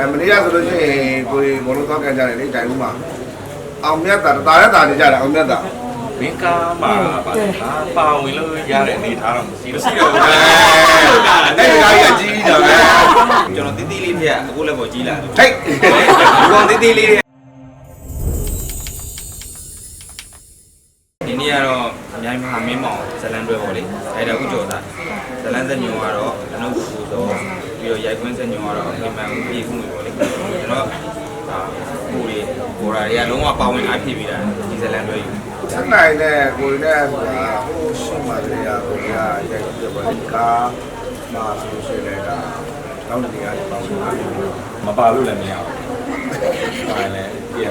အဲမနေ့ကဆိုလို့ရှိရင်ကိုယ်ဘောလုံးသွားကန်ကြတယ်လေတိုင်ဦးမှာအောင်မြတ်တာတာရတာနေကြတယ်အောင်မြတ်တာမင်းကားမှာပါလေဟာပါဝင်လို့ရတဲ့အနေထားတော့မရှိဘူးရှိတော့အဲအဲ့ဒီကကြီးကြီးတာပဲကျွန်တော်တီးတီးလေးတွေကအခုလည်းပေါ်ကြီးလာတယ်ထိတ်ဒီကောင်တီးတီးလေးတွေဒီနေ့ကတော့ အများကြီးမဟာမင်းမောင်ဇလန်တွဲပေါ့လေအဲ့ဒါဥကျော်သားဇလန်သက်ညုံကတော့အနုပူဆိုပြီးတော့ရိုက်ခွင်းဆက်ညုံကတော့ဒီမှန်ဦးပြေခုမျိုးပေါ့လေကျွန်တော်ဒါဟိုတွေဟိုရာတွေကလုံးဝပါဝင်အားဖြစ်ပြီးတာဒီဇလန်တွဲယူဆက်နိုင်တဲ့ကိုယ်နဲ့ဆိုတာဟိုရှိမှလည်းရကိုရရိုက်ပြပါလိကားမှာဆိုလို့ရှိရင်ဒါတောင်းနေရတယ်ပေါ့နော်မပါလို့လည်းမရဘူးပါလည်းပြရ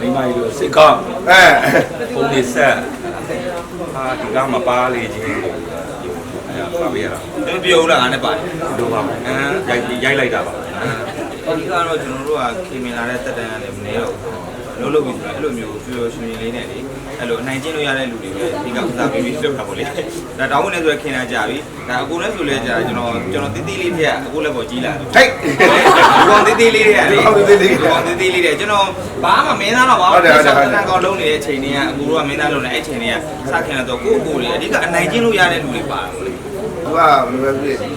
မိမကြီးတို့စိတ်ကောင်းအဲပုံနေဆက် ဟာဒီကမပါလေချင်းအဲ့ဒါပါပြရတာကျွန်တော်ပြောဦးလားငါနဲ့ပါတယ်တို့ပါမယ်အဲရိုက်ရိုက်လိုက်တာပါဒီကတော့ကျွန်တော်တို့ကခင်မင်လာတဲ့တက်တန်းရတယ်မနေတော့ဘူး လုံးလုံးပြီးဆိုတော့အဲ့လိုမျိုးပျော်ရွှင်လေးနဲ့လေအဲ့လိုအနိုင်ကျင့်လို့ရတဲ့လူတွေပဲဒီကစားပြီးပြီးလုပ်တာပေါ့လေဒါတောင်းဝင်နေဆိုခင်လာကြပြီဒါအကိုလည်းဆိုလဲကြာကျွန်တော်ကျွန်တော်တီးတီးလေးတွေကအခုလည်းပေါ်ကြီးလာတယ်ထိတ်ဒီကောင်တီးတီးလေးတွေကလေဒီကောင်တီးတီးလေးတွေဒီကောင်တီးတီးလေးတွေကျွန်တော်ဘာမှမင်းသားတော့ပါဟုတ်တယ်ဟုတ်တယ်ဟုတ်တယ်ကောင်လုံးနေတဲ့အချိန်တွေကအခုတို့ကမင်းသားလုံးနေအဲ့ချိန်တွေကစခင်လာတော့ကိုယ့်ကိုယ်တွေအဓိကအနိုင်ကျင့်လို့ရတဲ့လူတွေပါတော့လေသူကဘယ်လိုပဲဖြစ်ဟို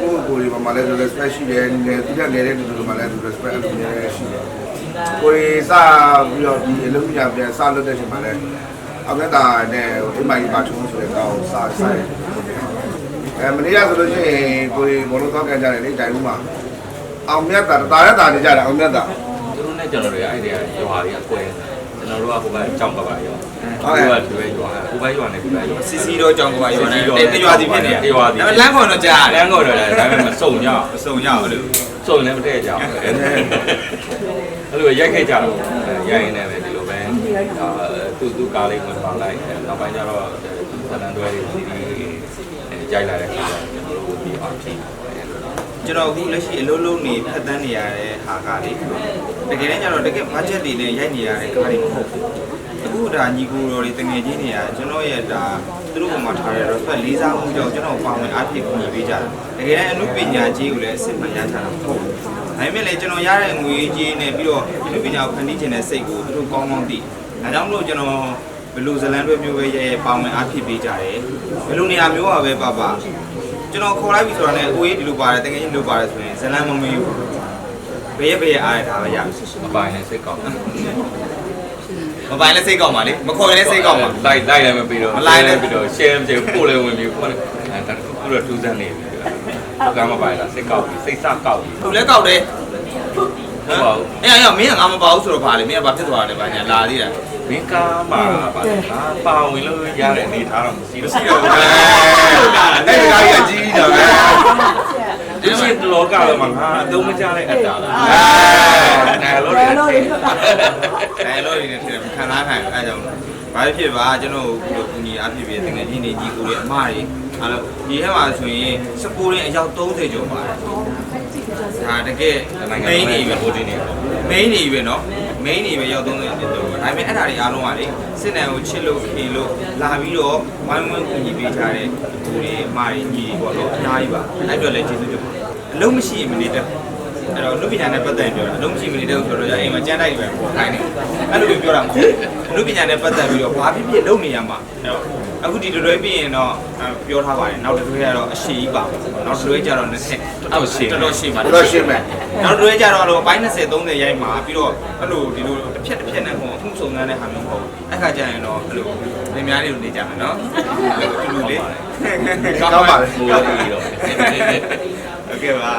ကိုယ့်ကိုယ်ဒီမှာလည်း respect ရှိတယ်နေသူကနေတဲ့လူတွေမှာလည်း respect အလုပ်နေရှိတယ် ကိုယ်စပြီးတော့ဒီအလုပ်ညာပြန်စလုပ်တဲ့ချိန်မှာလည်းအမတာနဲ့ဟိုဒီမိုင်းပါထုံးဆိုတဲ့ကောင်စဆိုင်အဲမနေ့ကဆိုလို့ရှိရင်ကိုယ်ဘောလုံးသွားကန်ကြတယ်လေတိုင်ဦးမှာအောင်မြတ်တာတာရတာနေကြတယ်အောင်မြတ်တာသူတို့နဲ့ကျွန်တော်တို့ရဲ့အဲ့ဒီရွာတွေအကွဲကျွန်တော်တို့ကဟိုဘက်ကြောင်ပါပါရောဟုတ်ကဲ့ဒီဘက်ရွာဟိုဘက်ရွာနဲ့ဒီဘက်ရွာစီစီတော့ကြောင်းကပါရွာနေတရွာစီဖြစ်နေတယ်လမ်းခေါ်တော့ကြားလမ်းကောတော့လည်းဒါပေမဲ့မစုံကြမစုံရဘူးလို့စုံလည်းမတည့်ကြဘူး အဲ့လိုရိုက်ခဲ့ကြတော့ရိုက်ရင်လည်းဒီလိုပဲအာသူ့သူ့ကားလေးဝင်ပါလိုက်နောက်ပိုင်းကျတော့သဏ္ဍာန်တွဲတွေဒီရိုက်လာတဲ့ခါကျကျွန်တော်တို့ဒီအောင်ဖြစ်ကျွန်တော်အခုလက်ရှိအလုံးလုံးနေဖက်တန်းနေရတဲ့ဟာကလေတကယ်တမ်းကျတော့တကယ် budget တွေနဲ့ရိုက်နေရတဲ့ကားတွေမဟုတ်ဘူး အခုဒါညီကိုတော်တွေတငယ်ချင်းတွေကကျွန်တော်ရဲ့ဒါသူတို့ကမှထားတဲ့ respect လေးစားမှုကြောင့်ကျွန်တော်ပါဝင်အားဖြင့်ကူညီပေးကြတယ်တကယ်တမ်းအမှုပညာကြီးကိုလည်းအစစ်မှန်ရချတာမဟုတ်ဘူးဒါပေမဲ့လည်းကျွန်တော်ရတဲ့ငွေကြီးနဲ့ပြီးတော့အမှုပညာကိုဖန်တီးခြင်းတဲ့စိတ်ကိုသူတို့ကောင်းကောင်းသိဒါကြောင့်မလို့ကျွန်တော်ဘယ်လိုဇလန်တွေမျိုးပဲရဲရဲပါဝင်အားဖြင့်ပေးကြတယ်ဘယ်လိုနေရာမျိုးပါပဲပါပါကျွန်တော်ခေါ်လိုက်ပြီဆိုတာနဲ့ကိုကြီးဒီလိုပါတယ်တကယ်ကြီးဒီလိုပါတယ်ဆိုရင်ဇလန်မမေးဘူးဘယ်ရဘယ်ရအားရဒါပဲရမပိုင်နဲ့စိတ်ကောင်း မပိုင်လည်းစိတ်ကောက်ပါလေမခေါ်ရင်လည်းစိတ်ကောက်ပါ လိုက်လိုက်လည်းမပြီးတော့မလိုက်လည်းပြီးတော့ share မပြီးပို့လည်းဝင်ပြီးပို့လည်းအဲဒါခုတော့ထူးဆန်းနေပြီဟုတ်ကဲ့မပိုင်လားစိတ်ကောက်ပြီးစိတ်စကောက်ပြီးသူလည်းကောက်တယ်ဟုတ်ပါဘူးအဲ့အဲ့မင်းကငါမပါဘူးဆိုတော့ပါလေမင်းကဘာဖြစ်သွားတယ်ဗျာညာလာသေးတာမင်းကားမှာပါလေဟာပါဝင်လို့ရတဲ့အနေထားတော့မရှိဘူးရှိတော့အဲအဲ့ဒီကကြီးကြီးတာပဲဒီရှင်လောကလုံးမှာငါအသုံးမချတဲ့အတ္တလား အဲလို့ရတယ် အဲလို့ဒီနေ့ထင်ခံစားနိုင်အဲကြောင့်ဘာဖြစ်ပါကျွန်တော်တို့ကူညီအားဖြစ်ပြီးတကယ်ကြီးနေကြီးကိုတွေအမတွေအဲ့လိုဒီထဲမှာဆိုရင်စပူရင်းအယောက်30ကျော်ပါတယ်ဒါတကယ် နိုင်ငံ main နေပဲ ဟိုဒီနေပေါ့ main နေပဲเนาะ main နေပဲရောက်သုံးတယ်ဖြစ်တော့ဒါပေမဲ့အဲ့ဒါတွေအားလုံးကလေစစ်နံကိုချစ်လို့ခင်လို့လာပြီးတော့ဝိုင်းဝန်းကူညီပေးကြတဲ့သူတွေအမတွေညီတွေပေါ့နော်အများကြီးပါအဲ့အတွက်လည်းကျေးဇူးတင်ပါတယ်အလုံးမရှိရင်မနေတတ် အဲ့တော့လူပညာနဲ့ပတ်သက်ပြောတာအလုံးမရှိမနေတတ်ဆိုတော့အိမ်မှာကြမ်းတိုက်ပဲပေါ်ခိုင်းနေအဲ့လိုပြောတာမဟုတ်လူပညာနဲ့ပတ်သက်ပြီးတော့ဘာဖြစ်ဖြစ်လုပ်နေရမှာအဲ့တော့အခုဒီတွဲပြီးရင်တော့ပြောထားပါတယ်နောက်တွဲကတော့အရှိကြီးပါနောက်တွဲကျတော့20 အောက်ရှင် တော်တော်ရှိပါ ဘယ်လိုရှင်းမလဲ နောက်တွဲကြတော့လို့ပိုင်း20 30ရိုက်မှာပြီးတော့အဲ့လိုဒီလိုတစ်ဖြက်တစ်ဖြက်နဲ့ဟိုအခုစုံစမ်းတဲ့ဟာမျိုးမဟုတ်ဘူးအဲ့ခါကျရင်တော့အဲ့လိုလင်များလေးလိုနေကြမယ်နော်တူတူလေး ကောင်းပါလေ ဟိုဒီတော့ โอเคပါ